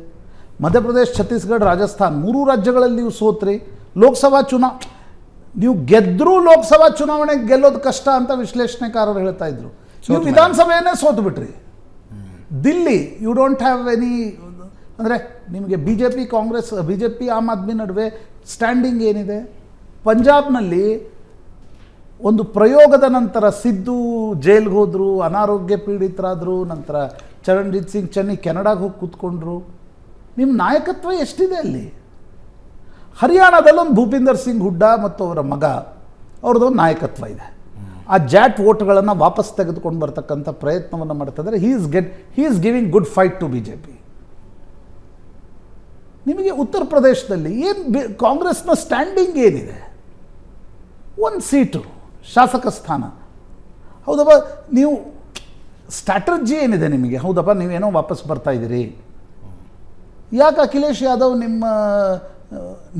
ಮಧ್ಯಪ್ರದೇಶ್ ಛತ್ತೀಸ್ಗಢ ರಾಜಸ್ಥಾನ್ ಮೂರು ರಾಜ್ಯಗಳಲ್ಲಿ ನೀವು ಸೋತ್ರಿ. ಲೋಕಸಭಾ ಚುನಾ ನೀವು ಗೆದ್ದರೂ ಲೋಕಸಭಾ ಚುನಾವಣೆ ಗೆಲ್ಲೋದು ಕಷ್ಟ ಅಂತ ವಿಶ್ಲೇಷಣೆಕಾರರು ಹೇಳ್ತಾ ಇದ್ರು. ನೀವು ವಿಧಾನಸಭೆಯನ್ನೇ ಸೋತು ಬಿಟ್ರಿ Delhi you don't have any ಅಂದರೆ ನಿಮಗೆ B J P Congress B J P Aam Aadmi ನಡುವೆ ಸ್ಟ್ಯಾಂಡಿಂಗ್ ಏನಿದೆ? ಪಂಜಾಬ್ನಲ್ಲಿ ಒಂದು ಪ್ರಯೋಗದ ನಂತರ ಸಿದ್ದು ಜೈಲ್ಗೆ ಹೋದರು, ಅನಾರೋಗ್ಯ ಪೀಡಿತರಾದರು, ನಂತರ ಚರಣ್ಜಿತ್ ಸಿಂಗ್ ಚನ್ನಿ ಕೆನಡಾಗೆ ಹೋಗಿ ಕೂತ್ಕೊಂಡ್ರು. ನಿಮ್ಮ ನಾಯಕತ್ವ ಎಷ್ಟಿದೆ ಅಲ್ಲಿ? ಹರಿಯಾಣದಲ್ಲೊಂದು ಭೂಪಿಂದರ್ ಸಿಂಗ್ ಹುಡ್ಡ ಮತ್ತು ಅವರ ಮಗ ಅವ್ರದ್ದೊಂದು ನಾಯಕತ್ವ ಇದೆ. ಆ ಜಾಟ್ ವೋಟ್ಗಳನ್ನು ವಾಪಸ್ ತೆಗೆದುಕೊಂಡು ಬರ್ತಕ್ಕಂಥ ಪ್ರಯತ್ನವನ್ನು ಮಾಡ್ತಾ ಇದ್ದಾರೆ. He is get he is giving good fight to B J P ನಿಮಗೆ ಉತ್ತರ ಪ್ರದೇಶದಲ್ಲಿ ಏನು ಕಾಂಗ್ರೆಸ್ನ ಸ್ಟ್ಯಾಂಡಿಂಗ್ ಏನಿದೆ? ಒಂದು ಸೀಟು ಶಾಸಕ ಸ್ಥಾನ. ಹೌದಪ್ಪ, ನೀವು ಸ್ಟ್ರಾಟರ್ಜಿ ಏನಿದೆ ನಿಮಗೆ? ಹೌದಪ್ಪ, ನೀವೇನೋ ವಾಪಸ್ ಬರ್ತಾ ಇದ್ದೀರಿ. ಯಾಕೆ ಅಖಿಲೇಶ್ ಯಾದವ್ ನಿಮ್ಮ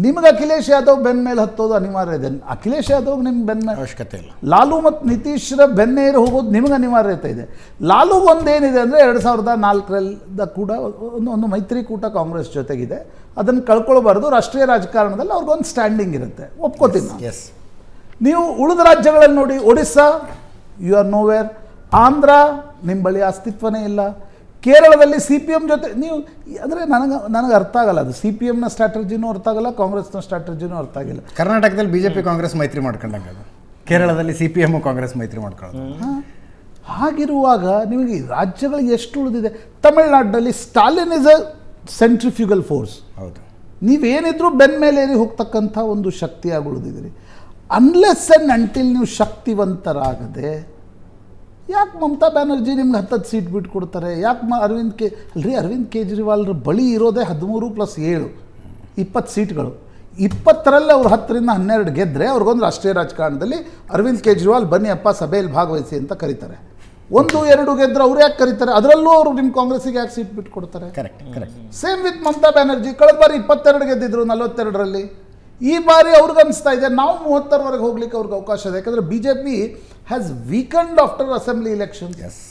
ನಿಮಗೆ ಅಖಿಲೇಶ್ ಯಾದವ್ ಬೆನ್ನ ಮೇಲೆ ಹತ್ತೋದು ಅನಿವಾರ್ಯ ಇದೆ. ಅಖಿಲೇಶ್ ಯಾದವ್ ನಿಮ್ಮ ಬೆನ್ನ ಅವಶ್ಯಕತೆ ಇಲ್ಲ. ಲಾಲು ಮತ್ತು ನಿತೀಶ್ರ ಬೆನ್ನೇರು ಹೋಗೋದು ನಿಮಗೆ ಅನಿವಾರ್ಯತೆ ಇದೆ. ಲಾಲು ಒಂದೇನಿದೆ ಅಂದರೆ ಎರಡು ಸಾವಿರದ ನಾಲ್ಕರಲ್ಲಿದ್ದ ಕೂಡ ಒಂದು ಒಂದು ಮೈತ್ರಿಕೂಟ ಕಾಂಗ್ರೆಸ್ ಜೊತೆಗಿದೆ. ಅದನ್ನು ಕಳ್ಕೊಳ್ಬಾರ್ದು. ರಾಷ್ಟ್ರೀಯ ರಾಜಕಾರಣದಲ್ಲಿ ಅವ್ರಿಗೊಂದು ಸ್ಟ್ಯಾಂಡಿಂಗ್ ಇರುತ್ತೆ. ಒಪ್ಕೋತೀನಿ ಎಸ್ ನೀವು ಉಳಿದ ರಾಜ್ಯಗಳಲ್ಲಿ ನೋಡಿ Odisha you are nowhere Andhra ನಿಮ್ಮ ಬಳಿ ಅಸ್ತಿತ್ವನೇ ಇಲ್ಲ. ಕೇರಳದಲ್ಲಿ ಸಿ ಪಿ ಎಂ ಜೊತೆ ನೀವು ಅಂದರೆ ನನಗೆ ನನಗೆ ಅರ್ಥ ಆಗಲ್ಲ ಅದು. ಸಿ ಪಿ ಎಮ್ನ ಸ್ಟ್ರಾಟಜಿನೂ ಅರ್ಥ ಆಗಲ್ಲ ಕಾಂಗ್ರೆಸ್ನ ಸ್ಟ್ರಾಟಜಿನೂ ಅರ್ಥ ಆಗಿಲ್ಲ. ಕರ್ನಾಟಕದಲ್ಲಿ ಬಿ ಜೆ ಪಿ ಕಾಂಗ್ರೆಸ್ ಮೈತ್ರಿ ಮಾಡ್ಕೊಂಡಂಗೆ ಅದು. ಕೇರಳದಲ್ಲಿ ಸಿ ಪಿ ಎಂ ಕಾಂಗ್ರೆಸ್ ಮೈತ್ರಿ ಮಾಡ್ಕೊಳ್ಳೋದು. ಹಾಗಿರುವಾಗ ನಿಮಗೆ ಈ ರಾಜ್ಯಗಳು ಎಷ್ಟು ಉಳಿದಿದೆ? ತಮಿಳ್ನಾಡಿನಲ್ಲಿ Stalin is a centrifugal force ಹೌದು. ನೀವೇನಿದ್ರೂ ಬೆನ್ನ ಮೇಲೆ ಏರಿ ಹೋಗ್ತಕ್ಕಂಥ ಒಂದು ಶಕ್ತಿಯಾಗಿ ಉಳಿದಿದ್ದೀರಿ. ಅನ್ಲೆಸ್ ಆ್ಯಂಡ್ ಅಂಟಿಲ್ ನೀವು ಶಕ್ತಿವಂತರಾಗದೆ ಯಾಕೆ ಮಮತಾ ಬ್ಯಾನರ್ಜಿ ನಿಮ್ಗೆ ಹತ್ತತ್ತು ಸೀಟ್ ಬಿಟ್ಟು ಕೊಡ್ತಾರೆ ಯಾಕೆ ಮ ಅರವಿಂದ್ ಕೆ ಅಲ್ರಿ ಅರವಿಂದ್ ಕೇಜ್ರಿವಾಲ್ರ ಬಳಿ ಇರೋದೇ ಹದಿಮೂರು ಪ್ಲಸ್ ಏಳು ಇಪ್ಪತ್ತು ಸೀಟ್ಗಳು. ಇಪ್ಪತ್ತರಲ್ಲಿ ಅವ್ರು ಹತ್ತರಿಂದ ಹನ್ನೆರಡು ಗೆದ್ದರೆ ಅವ್ರಿಗೊಂದು ರಾಷ್ಟ್ರೀಯ ರಾಜಕಾರಣದಲ್ಲಿ ಅರವಿಂದ್ ಕೇಜ್ರಿವಾಲ್ ಬನ್ನಿ ಅಪ್ಪ ಸಭೆಯಲ್ಲಿ ಭಾಗವಹಿಸಿ ಅಂತ ಕರೀತಾರೆ. ಒಂದು ಎರಡು ಗೆದ್ರೆ ಅವ್ರು ಯಾಕೆ ಕರೀತಾರೆ? ಅದರಲ್ಲೂ ಅವರು ನಿಮ್ಮ ಕಾಂಗ್ರೆಸ್ಗೆ ಯಾಕೆ ಸೀಟ್ ಬಿಟ್ಟು ಕೊಡ್ತಾರೆ correct correct same with Mamata Banerjee. ಕಳೆದ ಬಾರಿ ಇಪ್ಪತ್ತೆರಡು ಗೆದ್ದಿದ್ರು ನಲವತ್ತೆರಡರಲ್ಲಿ. ಈ ಬಾರಿ ಅವ್ರಿಗೆ ಅನಿಸ್ತಾ ಇದೆ. ನಾವು ಮೂವತ್ತರವರೆಗೆ ಹೋಗ್ಲಿಕ್ಕೆ ಅವ್ರಿಗೆ ಅವಕಾಶ ಇದೆ. ಯಾಕಂದರೆ B J P has weakened after assembly elections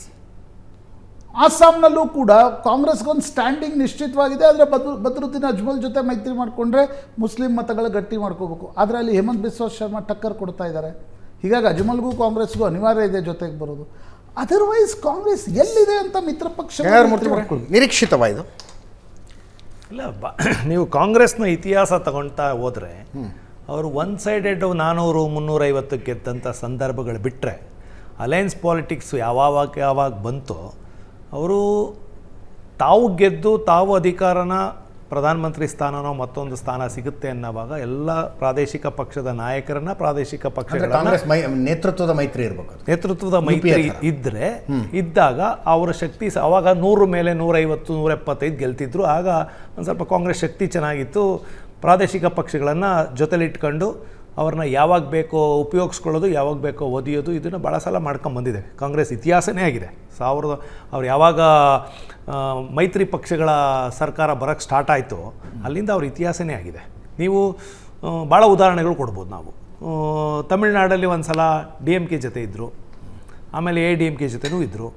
ಅಸ್ಸಾಂನಲ್ಲೂ ಕೂಡ ಕಾಂಗ್ರೆಸ್ಗೊಂದು ಸ್ಟ್ಯಾಂಡಿಂಗ್ ನಿಶ್ಚಿತವಾಗಿದೆ. ಆದರೆ ಬದ್ರು ಬದ್ರುದ್ದೀನ್ ಅಜ್ಮಲ್ ಜೊತೆ ಮೈತ್ರಿ ಮಾಡಿಕೊಂಡ್ರೆ ಮುಸ್ಲಿಂ ಮತಗಳ ಗಟ್ಟಿ ಮಾಡ್ಕೋಬೇಕು. ಆದರೆ ಅಲ್ಲಿ ಹೇಮಂತ್ ಬಿಸ್ವಾ ಶರ್ಮಾ ಟಕ್ಕರ್ ಕೊಡ್ತಾ ಇದ್ದಾರೆ ಹೀಗಾಗಿ ಅಜ್ಮಲ್ಗೂ ಕಾಂಗ್ರೆಸ್ಗೂ ಅನಿವಾರ್ಯ ಇದೆ ಜೊತೆಗೆ ಬರೋದು. ಅದರ್ವೈಸ್ ಕಾಂಗ್ರೆಸ್ ಎಲ್ಲಿದೆ ಅಂತ ಮಿತ್ರ ಪಕ್ಷ ನಿರೀಕ್ಷಿತವಾಯಿತು ಇಲ್ಲ ಬ ನೀವು ಕಾಂಗ್ರೆಸ್ನ ಇತಿಹಾಸ ತಗೊಳ್ತಾ ಹೋದರೆ ಅವರು ಒನ್ ಸೈಡೆಡ್ ನಾನ್ನೂರು ಮುನ್ನೂರೈವತ್ತು ಗೆದ್ದಂಥ ಸಂದರ್ಭಗಳು ಬಿಟ್ಟರೆ ಅಲಯನ್ಸ್ ಪಾಲಿಟಿಕ್ಸ್ ಯಾವಾಗ ಯಾವಾಗ ಬಂತೋ ಅವರು ತಾವು ಗೆದ್ದು ತಾವು ಅಧಿಕಾರನ ಪ್ರಧಾನಮಂತ್ರಿ ಸ್ಥಾನನೋ ಮತ್ತೊಂದು ಸ್ಥಾನ ಸಿಗುತ್ತೆ ಅನ್ನೋವಾಗ ಎಲ್ಲ ಪ್ರಾದೇಶಿಕ ಪಕ್ಷದ ನಾಯಕರನ್ನ ಪ್ರಾದೇಶಿಕ ಪಕ್ಷಗಳ ನೇತೃತ್ವದ ಮೈತ್ರಿ ಇರಬೇಕು ನೇತೃತ್ವದ ಮೈತ್ರಿ ಇದ್ರೆ ಇದ್ದರೆ ಇದ್ದಾಗ ಅವರ ಶಕ್ತಿ ಅವಾಗ ನೂರು ಮೇಲೆ ನೂರೈವತ್ತು ನೂರ ಎಪ್ಪತ್ತೈದು ಗೆಲ್ತಿದ್ರು. ಆಗ ಒಂದು ಸ್ವಲ್ಪ ಕಾಂಗ್ರೆಸ್ ಶಕ್ತಿ ಚೆನ್ನಾಗಿತ್ತು. ಪ್ರಾದೇಶಿಕ ಪಕ್ಷಗಳನ್ನು ಜೊತೆಲಿಟ್ಕೊಂಡು ಅವ್ರನ್ನ ಯಾವಾಗ ಬೇಕೋ ಉಪಯೋಗಿಸ್ಕೊಳ್ಳೋದು, ಯಾವಾಗ ಬೇಕೋ ಒದಿಯೋದು, ಇದನ್ನು ಭಾಳ ಸಲ ಮಾಡ್ಕೊಂಬಂದಿದೆ ಕಾಂಗ್ರೆಸ್ ಇತಿಹಾಸನೇ ಆಗಿದೆ. ಸಾವಿರದ, ಅವ್ರು ಯಾವಾಗ ಮೈತ್ರಿ ಪಕ್ಷಗಳ ಸರ್ಕಾರ ಬರೋಕ್ಕೆ ಸ್ಟಾರ್ಟ್ ಆಯಿತು, ಅಲ್ಲಿಂದ ಅವ್ರ ಇತಿಹಾಸನೇ ಆಗಿದೆ. ನೀವು ಭಾಳ ಉದಾಹರಣೆಗಳು ಕೊಡ್ಬೋದು ನಾವು. ತಮಿಳ್ನಾಡಲ್ಲಿ ಒಂದು ಸಲ ಡಿ ಎಂ ಕೆ ಜೊತೆ ಇದ್ದರು ಆಮೇಲೆ ಎ ಡಿ ಎಂ ಕೆ ಜೊತೆನೂ ಇದ್ದರು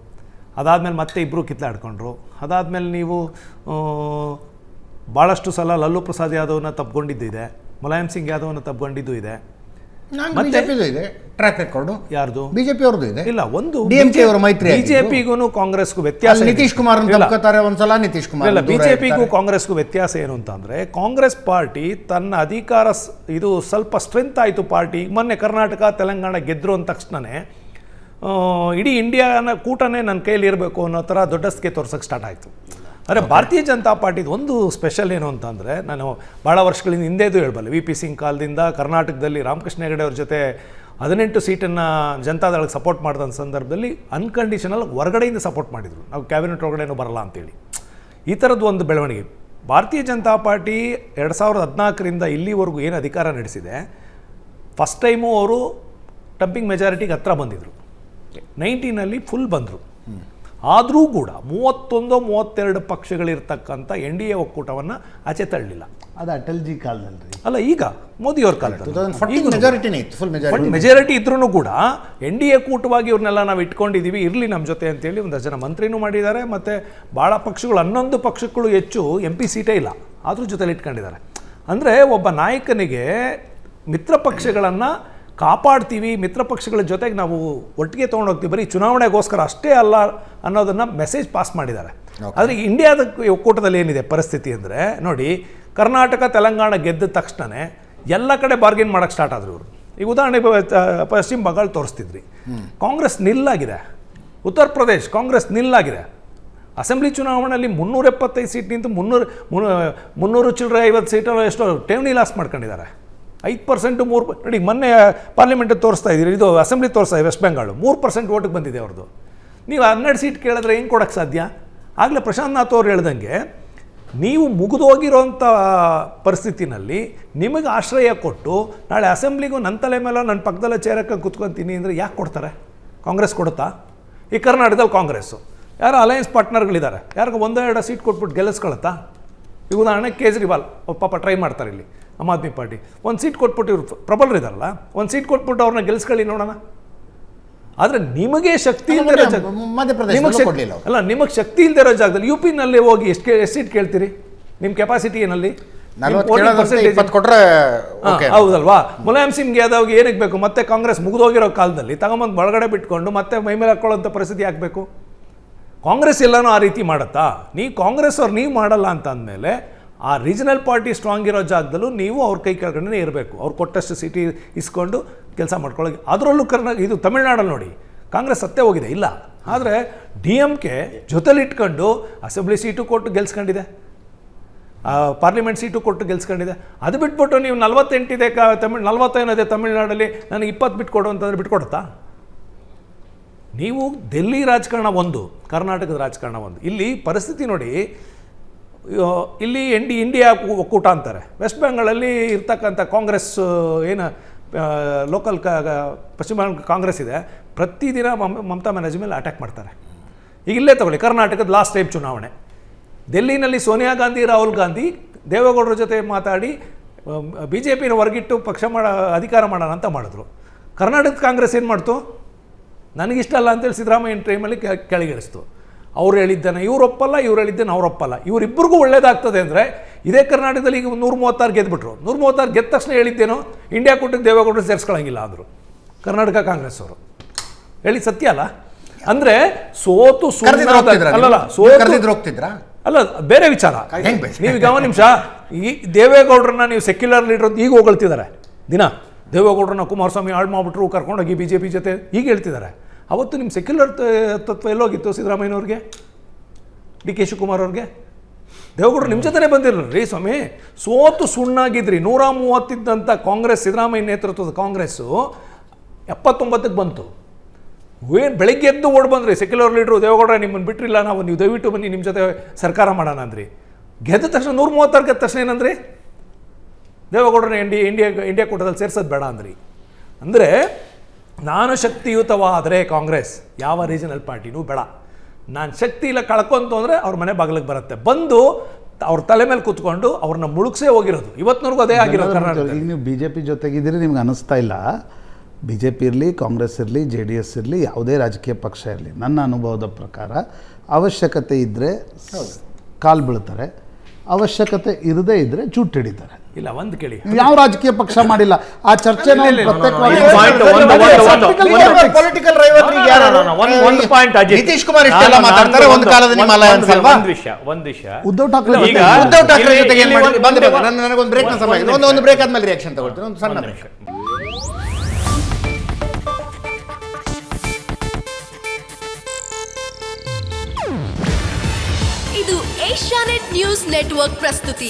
ಅದಾದಮೇಲೆ ಮತ್ತೆ ಇಬ್ಬರು ಕಿತ್ತಾಡ್ಕೊಂಡ್ರು ಅದಾದಮೇಲೆ ನೀವು ಭಾಳಷ್ಟು ಸಲ ಲಲ್ಲು ಪ್ರಸಾದ್ ಯಾದವ್ನ ತಪ್ಕೊಂಡಿದ್ದು ಇದೆ ಮುಲಾಯಂ ಸಿಂಗ್ ಯಾದವ್ನ ತಪ್ಕೊಂಡಿದ್ದು ಇದೆ? ಬಿಜೆಪಿದು ಇದೆ ಟ್ರ್ಯಾಕ್ ರೆಕಾರ್ಡ್ ಯಾರ್ದು ಬಿಜೆಪಿ ಅವ್ರದ್ದು ಇದೆ ಇಲ್ಲ ಒಂದು ಡಿಎಂಕೆ ಅವರ ಮೈತ್ರಿ. ಬಿಜೆಪಿಗೂ ಕಾಂಗ್ರೆಸ್ಗೂ ವ್ಯತ್ಯಾಸ. ನಿತೀಶ್ ಕುಮಾರ್ ಒಂದ್ಸಲ ನಿತೀಶ್ ಕುಮಾರ್ ಇಲ್ಲ ಬಿಜೆಪಿಗೂ. ಕಾಂಗ್ರೆಸ್ಗೂ ವ್ಯತ್ಯಾಸ ಏನು ಅಂತಂದ್ರೆ ಕಾಂಗ್ರೆಸ್ ಪಾರ್ಟಿ ತನ್ನ ಅಧಿಕಾರ ಇದು ಸ್ವಲ್ಪ ಸ್ಟ್ರೆಂತ್ ಆಯಿತು ಪಾರ್ಟಿ ಮೊನ್ನೆ ಕರ್ನಾಟಕ ತೆಲಂಗಾಣ ಗೆದ್ರು ಅಂದ ತಕ್ಷಣನೇ ಇಡೀ ಇಂಡಿಯಾನ ಕೂಟನೇ ನನ್ನ ಕೈಯಲ್ಲಿ ಇರಬೇಕು ಅನ್ನೋ ಥರ ದೊಡ್ಡಸ್ಗೆ ತೋರ್ಸಕ್ಕೆ ಸ್ಟಾರ್ಟ್ ಆಯಿತು ಆದರೆ ಭಾರತೀಯ ಜನತಾ ಪಾರ್ಟಿದು ಒಂದು ಸ್ಪೆಷಲ್ ಏನು ಅಂತಂದರೆ ನಾನು ಭಾಳ ವರ್ಷಗಳಿಂದ ಹಿಂದೆದು ಹೇಳ್ಬಲ್ಲೆ. ವಿ ಪಿ ಸಿಂಗ್ ಕಾಲದಿಂದ ಕರ್ನಾಟಕದಲ್ಲಿ ರಾಮಕೃಷ್ಣ ಹೆಗಡೆ ಅವ್ರ ಜೊತೆ ಹದಿನೆಂಟು ಸೀಟನ್ನು ಜನತಾದಳಕ್ಕೆ ಸಪೋರ್ಟ್ ಮಾಡಿದಂಥ ಸಂದರ್ಭದಲ್ಲಿ ಅನ್ಕಂಡೀಷನಲ್ ಹೊರಗಡೆಯಿಂದ ಸಪೋರ್ಟ್ ಮಾಡಿದರು. ನಾವು ಕ್ಯಾಬಿನೆಟ್ ಒಳಗಡೆನೂ ಬರಲ್ಲ ಅಂತೇಳಿ. ಈ ಥರದ್ದು ಒಂದು ಬೆಳವಣಿಗೆ. ಭಾರತೀಯ ಜನತಾ ಪಾರ್ಟಿ ಎರಡು ಸಾವಿರದ ಹದಿನಾಲ್ಕರಿಂದ ಇಲ್ಲಿವರೆಗೂ ಏನು ಅಧಿಕಾರ ನಡೆಸಿದೆ ಫಸ್ಟ್ ಟೈಮು ಅವರು ಟಂಪಿಂಗ್ ಮೆಜಾರಿಟಿಗೆ ಹತ್ರ ಬಂದಿದ್ದರು ನೈನ್ಟೀನಲ್ಲಿ ಫುಲ್ ಬಂದರು. ಆದರೂ ಕೂಡ ಮೂವತ್ತೊಂದು ಮೂವತ್ತೆರಡು ಪಕ್ಷಗಳಿರ್ತಕ್ಕಂಥ ಎನ್ ಡಿ ಎ ಒಕ್ಕೂಟವನ್ನು ಆಚೆ ತಳ್ಳಿಲ್ಲ. ಅದು ಅಟಲ್ ಜಿ ಕಾಲದಲ್ಲಿ. ಅಲ್ಲ ಈಗ ಮೋದಿಯವ್ರ ಕಾಲದಲ್ಲಿ. ಮೆಜಾರಿಟಿ ಇದ್ರೂ ಕೂಡ ಎನ್ ಡಿ ಎ ಕೂಟವಾಗಿ ಇವ್ರನ್ನೆಲ್ಲ ನಾವು ಇಟ್ಕೊಂಡಿದ್ದೀವಿ ಇರಲಿ ನಮ್ಮ ಜೊತೆ ಅಂತೇಳಿ ಒಂದಷ್ಟು ಜನ ಮಂತ್ರಿನೂ ಮಾಡಿದ್ದಾರೆ ಮತ್ತು ಭಾಳ ಪಕ್ಷಗಳು ಹನ್ನೊಂದು ಪಕ್ಷಗಳು ಹೆಚ್ಚು ಎಂ ಪಿ ಸೀಟೇ ಇಲ್ಲ ಆದರೂ ಜೊತೆಲಿ ಇಟ್ಕೊಂಡಿದ್ದಾರೆ. ಅಂದರೆ ಒಬ್ಬ ನಾಯಕನಿಗೆ ಮಿತ್ರ ಪಕ್ಷಗಳನ್ನು ಕಾಪಾಡ್ತೀವಿ ಮಿತ್ರ ಪಕ್ಷಗಳ ಜೊತೆಗೆ ನಾವು ಒಟ್ಟಿಗೆ ತೊಗೊಂಡೋಗ್ತೀವಿ ಬರೀ ಚುನಾವಣೆಗೋಸ್ಕರ ಅಷ್ಟೇ ಅಲ್ಲ ಅನ್ನೋದನ್ನು ಮೆಸೇಜ್ ಪಾಸ್ ಮಾಡಿದ್ದಾರೆ. ಆದರೆ ಇಂಡಿಯಾದ ಒಕ್ಕೂಟದಲ್ಲಿ ಏನಿದೆ ಪರಿಸ್ಥಿತಿ ಅಂದರೆ ನೋಡಿ ಕರ್ನಾಟಕ ತೆಲಂಗಾಣ ಗೆದ್ದ ತಕ್ಷಣವೇ ಎಲ್ಲ ಕಡೆ ಬಾರ್ಗೇನ್ ಮಾಡೋಕ್ಕೆ ಸ್ಟಾರ್ಟ್ ಆದರು ಇವರು. ಈಗ ಉದಾಹರಣೆಗೆ ಪಶ್ಚಿಮ ಬಂಗಾಳ ತೋರಿಸ್ತಿದ್ರಿ. ಕಾಂಗ್ರೆಸ್ ನಿಲ್ಲಾಗಿದೆ. ಉತ್ತರ ಪ್ರದೇಶ್ ಕಾಂಗ್ರೆಸ್ ನಿಲ್ಲಾಗಿದೆ. ಅಸೆಂಬ್ಲಿ ಚುನಾವಣೆಯಲ್ಲಿ ಮುನ್ನೂರ ಎಪ್ಪತ್ತೈದು ಸೀಟ್ ನಿಂತು ಮುನ್ನೂರು ಮುನ್ನೂ- ಮುನ್ನೂರು ಚಿಲ್ಲರೆ ಐವತ್ತು ಸೀಟಲ್ಲಿ ಎಷ್ಟೋ ಠೇವಣಿ ಲಾಸ್ ಮಾಡ್ಕೊಂಡಿದ್ದಾರೆ. ಐದು ಪರ್ಸೆಂಟು ಮೂರು ನೋಡಿ, ಮೊನ್ನೆ ಪಾರ್ಲಿಮೆಂಟ್ ತೋರಿಸ್ತಾ ಇದ್ದೀರಿ, ಇದು ಅಸೆಂಬ್ಲಿ ತೋರಿಸ್ತಾ ಇದೆ ವೆಸ್ಟ್ ಬೆಂಗಾಳು ಮೂರು ಪರ್ಸೆಂಟ್ ಓಟಿಗೆ ಬಂದಿದೆ ಅವ್ರದ್ದು. ನೀವು ಹನ್ನೆರಡು ಸೀಟ್ ಕೇಳಿದ್ರೆ ಏನು ಕೊಡೋಕ್ಕೆ ಸಾಧ್ಯ? ಆಗಲೇ ಪ್ರಶಾಂತ್ ನಾಥ್ ಅವ್ರು ಹೇಳ್ದಂಗೆ, ನೀವು ಮುಗಿದೋಗಿರೋಂಥ ಪರಿಸ್ಥಿತಿನಲ್ಲಿ ನಿಮಗೆ ಆಶ್ರಯ ಕೊಟ್ಟು ನಾಳೆ ಅಸೆಂಬ್ಲಿಗೂ ನನ್ನ ತಲೆ ಮೇಲೆ ನನ್ನ ಪಕ್ಕದಲ್ಲೇ ಚೇರಕ್ಕೆ ಕುತ್ಕೊತೀನಿ ಅಂದರೆ ಯಾಕೆ ಕೊಡ್ತಾರೆ? ಕಾಂಗ್ರೆಸ್ ಕೊಡುತ್ತಾ? ಈ ಕರ್ನಾಟಕದಲ್ಲಿ ಕಾಂಗ್ರೆಸ್ಸು ಯಾರು ಅಲಯನ್ಸ್ ಪಾರ್ಟ್ನರ್ಗಳಿದ್ದಾರೆ ಯಾರಿಗೂ ಒಂದೆರಡು ಸೀಟ್ ಕೊಟ್ಬಿಟ್ಟು ಗೆಲ್ಲಿಸ್ಕೊಳತ್ತಾ? ಈಗ ಉದಾಹರಣೆ ಕೇಜ್ರಿವಾಲ್ ಪಾಪ ಟ್ರೈ ಮಾಡ್ತಾರೆ ಇಲ್ಲಿ. ಆಮ್ ಆದ್ಮಿ ಪಾರ್ಟಿ. ಒಂದು ಸೀಟ್ ಕೊಟ್ಬಿಟ್ಟು ಇವರು ಪ್ರಬಲರಿದಾರಲ್ಲ ಒಂದು ಸೀಟ್ ಕೊಟ್ಬಿಟ್ಟು ಅವ್ರನ್ನ ಗೆಲ್ಸ್ಕೊಳ್ಳಿ ನೋಡೋಣ. ಆದರೆ ನಿಮಗೆ ಶಕ್ತಿ ಇಲ್ಲದೆ ನಿಮಗೆ ಅಲ್ಲ ನಿಮಗೆ ಶಕ್ತಿ ಇಲ್ಲದೆ ಇರೋ ಜಾಗದಲ್ಲಿ ಯು ಪಿನಲ್ಲಿ ಹೋಗಿ ಎಷ್ಟು ಎಷ್ಟು ಸೀಟ್ ಕೇಳ್ತೀರಿ? ನಿಮ್ಮ ಕೆಪಾಸಿಟಿ ಏನಲ್ಲಿ? ಹೌದಲ್ವಾ? ಮುಲಾಯಂ ಸಿಂಗ್ ಯಾದವ್ಗೆ ಏನಕ್ಕೆ ಬೇಕು? ಮತ್ತೆ ಕಾಂಗ್ರೆಸ್ ಮುಗಿದೋಗಿರೋ ಕಾಲದಲ್ಲಿ ತಗೊಂಬಂದು ಒಳಗಡೆ ಬಿಟ್ಕೊಂಡು ಮತ್ತೆ ಮೈ ಮೇಲೆ ಹಾಕೊಳ್ಳೋಂಥ ಪರಿಸ್ಥಿತಿ ಆಗಬೇಕು ಕಾಂಗ್ರೆಸ್ ಎಲ್ಲನೂ ಆ ರೀತಿ ಮಾಡುತ್ತಾ? ನೀ ಕಾಂಗ್ರೆಸ್ ಅವ್ರು ನೀವು ಮಾಡಲ್ಲ ಅಂತ ಅಂದಮೇಲೆ ಆ ರೀಜನಲ್ ಪಾರ್ಟಿ ಸ್ಟ್ರಾಂಗ್ ಇರೋ ಜಾಗದಲ್ಲೂ ನೀವು ಅವ್ರ ಕೈ ಕೆಳಗಡೆ ಇರಬೇಕು. ಅವ್ರು ಕೊಟ್ಟಷ್ಟು ಸೀಟಿ ಇಸ್ಕೊಂಡು ಕೆಲಸ ಮಾಡ್ಕೊಳ್ಳೋಕೆ. ಅದರಲ್ಲೂ ಕರ್ನಾಟಕ ಇದು ತಮಿಳ್ನಾಡಲ್ಲಿ ನೋಡಿ, ಕಾಂಗ್ರೆಸ್ ಸತ್ತೇ ಹೋಗಿದೆ, ಇಲ್ಲ. ಆದರೆ ಡಿ ಎಂ ಕೆ ಜೊತೆಲಿಟ್ಕೊಂಡು ಅಸೆಂಬ್ಲಿ ಸೀಟು ಕೊಟ್ಟು ಗೆಲ್ಸ್ಕೊಂಡಿದೆ. ಪಾರ್ಲಿಮೆಂಟ್ ಸೀಟು ಕೊಟ್ಟು ಗೆಲ್ಸ್ಕೊಂಡಿದೆ. ಅದು ಬಿಟ್ಬಿಟ್ಟು ನೀವು ನಲ್ವತ್ತೆಂಟಿದೆ ಕ, ತಮಿಳ್ ನಲ್ವತ್ತೇನಿದೆ ತಮಿಳ್ನಾಡಲ್ಲಿ, ನನಗೆ ಇಪ್ಪತ್ತು ಬಿಟ್ಕೊಡು ಅಂತಂದ್ರೆ ಬಿಟ್ಕೊಡುತ್ತಾ ನೀವು ದೆಲ್ಲಿ ರಾಜಕಾರಣ ಒಂದು, ಕರ್ನಾಟಕದ ರಾಜಕಾರಣ ಒಂದು. ಇಲ್ಲಿ ಪರಿಸ್ಥಿತಿ ನೋಡಿ ಇಲ್ಲಿ ಎನ್ ಡಿ ಇಂಡಿಯಾ ಒಕ್ಕೂಟ ಅಂತಾರೆ. ವೆಸ್ಟ್ ಬೆಂಗಾಳಲ್ಲಿ ಇರ್ತಕ್ಕಂಥ ಕಾಂಗ್ರೆಸ್ ಏನು ಲೋಕಲ್ ಕ ಪಶ್ಚಿಮ ಬಂಗಾಳ ಕಾಂಗ್ರೆಸ್ ಇದೆ. ಪ್ರತಿದಿನ ಮಮ್, ಮಮತಾ ಬ್ಯಾನರ್ಜಿ ಮೇಲೆ ಅಟ್ಯಾಕ್ ಮಾಡ್ತಾರೆ. ಈಗ ಇಲ್ಲೇ ತಗೊಳ್ಳಿ, ಕರ್ನಾಟಕದ ಲಾಸ್ಟ್ ಟೈಮ್ ಚುನಾವಣೆ. ಡೆಲ್ಲಿನಲ್ಲಿ ಸೋನಿಯಾ ಗಾಂಧಿ, ರಾಹುಲ್ ಗಾಂಧಿ, ದೇವೇಗೌಡರ ಜೊತೆ ಮಾತಾಡಿ ಬಿ ಜೆ ಪಿನ ಹೊರಗಿಟ್ಟು ಪಕ್ಷ ಮಾಡ, ಅಧಿಕಾರ ಮಾಡೋಣ ಅಂತ ಮಾಡಿದ್ರು. ಕರ್ನಾಟಕದ ಕಾಂಗ್ರೆಸ್ ಏನು ಮಾಡ್ತು? ನನಗಿಷ್ಟ ಅಲ್ಲ ಅಂತೇಳಿ ಸಿದ್ದರಾಮಯ್ಯ ಟೈಮಲ್ಲಿ ಕೆಳಗಿಳಿಸ್ತು ಅವ್ರು ಹೇಳಿದ್ದಾನೆ ಇವ್ರು ಒಪ್ಪಲ್ಲ ಇವ್ರು ಹೇಳಿದ್ದಾನೆ ಅವ್ರು ಒಪ್ಪಲ್ಲ. ಇವರಿಬ್ಬರಿಗೂ ಒಳ್ಳೇದಾಗ್ತದೆ ಅಂದರೆ ಇದೇ ಕರ್ನಾಟಕದಲ್ಲಿ ಈಗ ನೂರ ಮೂವತ್ತಾರು ಗೆದ್ದುಬಿಟ್ರು ನೂರ ಮೂವತ್ತಾರು ಗೆದ್ದ ತಕ್ಷಣ ಹೇಳಿದ್ದೇನೋ ಇಂಡಿಯಾ ಕೂಟಕ್ಕೆ ದೇವೇಗೌಡರು ಸೇರಿಸ್ಕೊಳ್ಳಂಗಿಲ್ಲ ಅಂದರು ಕರ್ನಾಟಕ ಕಾಂಗ್ರೆಸ್ ಅವರು. ಹೇಳಿ ಸತ್ಯ ಅಲ್ಲ? ಅಂದರೆ ಸೋತು ಅಲ್ಲಲ್ಲ ಸೋತು ಹೋಗ್ತಿದ್ರಾ? ಅಲ್ಲ ಬೇರೆ ವಿಚಾರ? ನೀವು ಯಾವ ಒಂದು ನಿಮಿಷ ಈ ದೇವೇಗೌಡರನ್ನ ನೀವು ಸೆಕ್ಯುಲರ್ ಲೀಡರ್ ಅಂತ ಈಗ ಹೊಗಳ್ತಿದ್ದಾರೆ. ದಿನ ದೇವೇಗೌಡರನ್ನ ಕುಮಾರಸ್ವಾಮಿ ಹಾಳು ಮಾಡಿಬಿಟ್ರು ಕರ್ಕೊಂಡೋಗಿ ಬಿ ಜೆ ಪಿ ಜೊತೆ ಈಗ ಹೇಳ್ತಿದ್ದಾರೆ. ಅವತ್ತು ನಿಮ್ಮ ಸೆಕ್ಯುಲರ್ ತತ್ವ ಎಲ್ಲೋಗಿತ್ತು ಸಿದ್ದರಾಮಯ್ಯನವ್ರಿಗೆ? ಡಿ ಕೆ ಶಿವಕುಮಾರ್ ಅವ್ರಿಗೆ? ದೇವಗೌಡರು ನಿಮ್ಮ ಜೊತೆನೇ ಬಂದಿರಲ್ಲ ರೀ ಸ್ವಾಮಿ, ಸೋತು ಸುಣ್ಣಾಗಿದ್ರಿ. ನೂರ ಮೂವತ್ತಿದ್ದಂಥ ಕಾಂಗ್ರೆಸ್, ಸಿದ್ದರಾಮಯ್ಯ ನೇತೃತ್ವದ ಕಾಂಗ್ರೆಸ್ಸು ಎಪ್ಪತ್ತೊಂಬತ್ತಕ್ಕೆ ಬಂತು. ಏನು ಬೆಳಗ್ಗೆ ಎದ್ದು ಓಡ್ ಬಂದ್ರಿ? ಸೆಕ್ಯುಲರ್ ಲೀಡ್ರು ದೇವೇಗೌಡ ನಿಮ್ಮನ್ನು ಬಿಟ್ಟಿಲ್ಲ ನಾವು, ನೀವು ದಯವಿಟ್ಟು ಬನ್ನಿ ನಿಮ್ಮ ಜೊತೆ ಸರ್ಕಾರ ಮಾಡೋಣ ಅಂದ್ರಿ. ಗೆದ್ದ ತಕ್ಷಣ ನೂರ ಮೂವತ್ತಾರು ಗೆದ್ದ ತಕ್ಷಣ ಏನಂದ್ರಿ? ದೇವೇಗೌಡರನ್ನ ಇಂಡಿಯಾ ಇಂಡಿಯಾ ಇಂಡಿಯಾ ಕೂಟದಲ್ಲಿ ಸೇರ್ಸೋದು ಬೇಡ ಅಂದ್ರಿ. ಅಂದರೆ ನಾನು ಶಕ್ತಿಯುತವಾದರೆ ಕಾಂಗ್ರೆಸ್ ಯಾವ ರೀಜನಲ್ ಪಾರ್ಟಿನೂ ಬೇಡ. ನಾನು ಶಕ್ತಿ ಇಲ್ಲ ಕಳ್ಕೊಂತು ಅಂದರೆ ಅವ್ರ ಮನೆ ಬಾಗಿಲಿಗೆ ಬರುತ್ತೆ. ಬಂದು ಅವ್ರ ತಲೆ ಮೇಲೆ ಕೂತ್ಕೊಂಡು ಅವ್ರನ್ನ ಮುಳುಗ್ಸೇ ಹೋಗಿರೋದು. ಇವತ್ತಿನವರೆಗೂ ಅದೇ ಆಗಿರೋದು ಕರ್ನಾಟಕ. ಈಗ ನೀವು ಬಿ ಜೆ ಪಿ ಜೊತೆಗಿದ್ದೀರಿ ನಿಮ್ಗೆ ಅನಿಸ್ತಾ ಇಲ್ಲ. ಬಿ ಜೆ ಪಿ ಇರಲಿ ಕಾಂಗ್ರೆಸ್ ಇರಲಿ ಜೆ ಡಿ ಎಸ್ ಇರಲಿ ಯಾವುದೇ ರಾಜಕೀಯ ಪಕ್ಷ ಇರಲಿ ನನ್ನ ಅನುಭವದ ಪ್ರಕಾರ ಅವಶ್ಯಕತೆ ಇದ್ದರೆ ಕಾಲು ಬೀಳ್ತಾರೆ. ಅವಶ್ಯಕತೆ ಇರದೇ ಇದ್ದರೆ ಚುಟ್ಟು ಹಿಡಿತಾರೆ. ಇಲ್ಲ ಒಂದು ಕೇಳಿ. ಯಾವ ರಾಜಕೀಯ ಪಕ್ಷ ಮಾಡಿಲ್ಲ? ಆ ಚರ್ಚೆ ನಿತೀಶ್ ಕುಮಾರ್ ಇಷ್ಟೆಲ್ಲ ಮಾತಾಡ್ತಾರೆ ನಾನು ಒಂದು ಕಾಲದ ನಿಮ್ಮ ಒಂದು- ಅಲಯನ್ಸ್ ಒಂದು- ಅಲ್ವಾ ಒಂದು ವಿಷಯ ಒಂದು ವಿಷಯ. ಉದ್ಧವ್ ಠಾಕ್ರೆ ಈಗ ಜೊತೆ ಉದ್ಧವ್ ಠಾಕ್ರೆ ಜೊತೆಗೆ ಬಂದ್ರೆ ಒಂದು- ನನ್ನ ನನಗೊಂದು ಬ್ರೇಕ್ನ ಸಮಯ. ಒಂದು ಒಂದು ಬ್ರೇಕ್ ಆದ್ಮೇಲೆ ರಿಯಾಕ್ಷನ್ ತಗೊಳ್ತೀನಿ. ಒಂದು ಸಣ್ಣ ಬ್ರೇಕ್ ಇದು ಏಷ್ಯಾನೆಟ್ ನ್ಯೂಸ್ ನೆಟ್ವರ್ಕ್ ಪ್ರಸ್ತುತಿ.